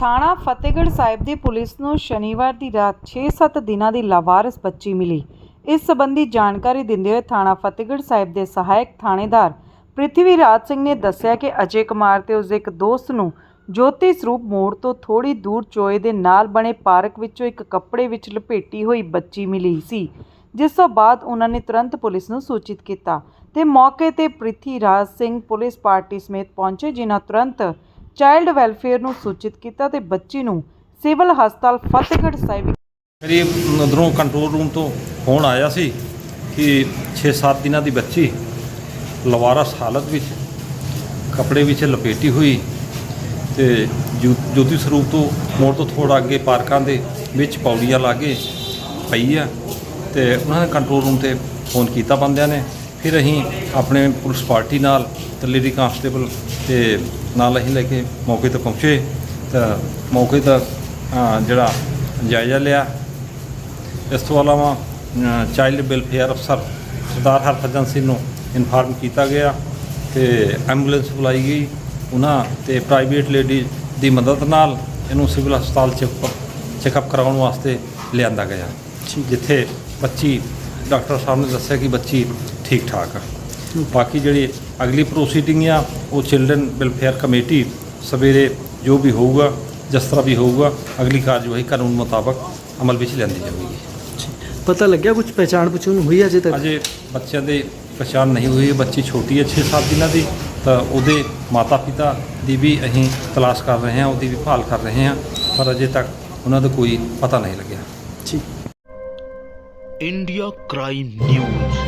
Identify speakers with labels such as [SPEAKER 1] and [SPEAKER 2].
[SPEAKER 1] ਥਾਣਾ ਫਤਿਹਗੜ੍ਹ ਸਾਹਿਬ ਦੀ ਪੁਲਿਸ ਨੂੰ ਸ਼ਨੀਵਾਰ ਦੀ ਰਾਤ 6-7 ਦਿਨਾਂ ਦੀ ਲਾਵਾਰਿਸ ਬੱਚੀ ਮਿਲੀ। ਇਸ ਸੰਬੰਧੀ ਜਾਣਕਾਰੀ ਦਿੰਦੇ ਹੋਏ ਥਾਣਾ ਫਤਿਹਗੜ੍ਹ ਸਾਹਿਬ ਦੇ ਸਹਾਇਕ ਥਾਣੇਦਾਰ ਪ੍ਰਿਥਵੀ ਰਾਜ ਸਿੰਘ ਨੇ ਦੱਸਿਆ ਕਿ ਅਜੇ ਕੁਮਾਰ ਤੇ ਉਸਦੇ ਇੱਕ ਦੋਸਤ ਨੂੰ ਜੋਤੀ ਸਰੂਪ ਮੋੜ ਤੋਂ ਥੋੜੀ ਦੂਰ ਚੋਏ ਦੇ ਨਾਲ ਬਣੇ ਪਾਰਕ ਵਿੱਚੋਂ ਇੱਕ ਕੱਪੜੇ ਵਿੱਚ ਲਪੇਟੀ ਹੋਈ ਬੱਚੀ ਮਿਲੀ ਸੀ, ਜਿਸ ਤੋਂ ਬਾਅਦ ਉਹਨਾਂ ਨੇ ਤੁਰੰਤ ਪੁਲਿਸ ਨੂੰ ਸੂਚਿਤ ਕੀਤਾ ਤੇ ਮੌਕੇ ਤੇ ਪ੍ਰਿਥੀ ਰਾਜ ਸਿੰਘ ਪੁਲਿਸ ਪਾਰਟੀ ਸਮੇਤ ਪਹੁੰਚੇ, ਜਿਨ੍ਹਾਂ ਤੁਰੰਤ ਚਾਈਲਡ ਵੈਲਫੇਅਰ ਨੂੰ ਸੂਚਿਤ ਕੀਤਾ ਤੇ ਬੱਚੀ ਨੂੰ ਸਿਵਲ ਹਸਪਤਾਲ ਫਤਿਹਗੜ੍ਹ ਸਾਹਿਬ
[SPEAKER 2] ਮੇਰੀ ਅੰਦਰੋਂ ਕੰਟਰੋਲ ਰੂਮ ਤੋਂ ਫੋਨ ਆਇਆ ਸੀ ਕਿ 6-7 ਦਿਨਾਂ ਦੀ ਬੱਚੀ ਲਵਾਰਸ ਹਾਲਤ ਵਿੱਚ, ਕੱਪੜੇ ਵਿੱਚ ਲਪੇਟੀ ਹੋਈ ਤੇ ਜੋ- ਜੋਤੀ ਸਰੂਪ ਤੋਂ ਮੋੜ ਤੋਂ ਥੋੜਾ ਅੱਗੇ ਪਾਰਕਾਂ ਦੇ ਵਿੱਚ ਪੌੜੀਆਂ ਲਾਗੇ ਪਈ ਆ ਤੇ ਉਹਨਾਂ ਨੇ ਕੰਟਰੋਲ ਰੂਮ ਤੇ ਫੋਨ ਕੀਤਾ ਬੰਦਿਆਂ ਨੇ। ਫਿਰ ਅਸੀਂ ਆਪਣੇ ਪੁਲਿਸ ਪਾਰਟੀ ਨਾਲ ਤੇ ਲੇਡੀ ਕਾਂਸਟੇਬਲ ਤੇ ਨਾਲ ਅਸੀਂ ਲੈ ਕੇ ਮੌਕੇ ਤੇ ਪਹੁੰਚੇ। ਤਾਂ ਮੌਕੇ ਦਾ ਜਿਹੜਾ ਜਾਇਜ਼ਾ ਲਿਆ। ਇਸ ਤੋਂ ਇਲਾਵਾ ਚਾਈਲਡ ਵੈਲਫੇਅਰ ਅਫਸਰ ਸਰਦਾਰ ਹਰਭਜਨ ਸਿੰਘ ਨੂੰ ਇਨਫਾਰਮ ਕੀਤਾ ਗਿਆ ਤੇ ਐਂਬੂਲੈਂਸ ਬੁਲਾਈ ਗਈ। ਉਹਨਾਂ ਤੇ ਪ੍ਰਾਈਵੇਟ ਲੇਡੀ ਦੀ ਮਦਦ ਨਾਲ ਇਹਨੂੰ ਸਿਵਲ ਹਸਪਤਾਲ ਚੈੱਕਅਪ ਚੈੱਕਅਪ ਕਰਾਉਣ ਵਾਸਤੇ ਲਿਆਂਦਾ ਗਿਆ। ਜਿੱਥੇ ਬੱਚੀ ਡਾਕਟਰ ਸਾਹਿਬ ਨੇ ਦੱਸਿਆ ਕਿ ਬੱਚੀ ਠੀਕ ਠਾਕ ਆ। ਬਾਕੀ ਜਿਹੜੀ ਅਗਲੀ ਪ੍ਰੋਸੀਡਿੰਗ ਆ ਉਹ ਚਿਲਡਰਨ ਵੈਲਫੇਅਰ ਕਮੇਟੀ ਸਵੇਰੇ ਜੋ ਵੀ ਹੋਊਗਾ ਜਿਸ ਤਰ੍ਹਾਂ ਵੀ ਹੋਊਗਾ ਅਗਲੀ ਕਾਰਜਵਾਈ ਕਾਨੂੰਨ ਮੁਤਾਬਕ ਅਮਲ ਵਿੱਚ ਲੈਂਦੀ ਜਾਵੇਗੀ
[SPEAKER 3] ਪਤਾ ਲੱਗਿਆ ਕੁਝ ਪਛਾਣ ਪਛੂਣ ਹੋਈ ਅਜੇ ਤੱਕ?
[SPEAKER 2] ਅਜੇ ਬੱਚਿਆਂ ਦੇ ਪਛਾਣ ਨਹੀਂ ਹੋਈ ਬੱਚੀ ਛੋਟੀ ਹੈ 6-7 ਦਿਨਾਂ ਦੀ ਤਾਂ ਉਹਦੇ ਮਾਤਾ ਪਿਤਾ ਦੀ ਵੀ ਅਸੀਂ ਤਲਾਸ਼ ਕਰ ਰਹੇ ਹਾਂ ਉਹਦੀ ਵੀ ਭਾਲ ਕਰ ਰਹੇ ਹਾਂ ਪਰ ਅਜੇ ਤੱਕ ਉਹਨਾਂ ਦਾ ਕੋਈ ਪਤਾ ਨਹੀਂ ਲੱਗਿਆ।
[SPEAKER 3] ਜੀ
[SPEAKER 4] ਇੰਡੀਆ ਕ੍ਰਾਈਮ ਨਿਊਜ਼।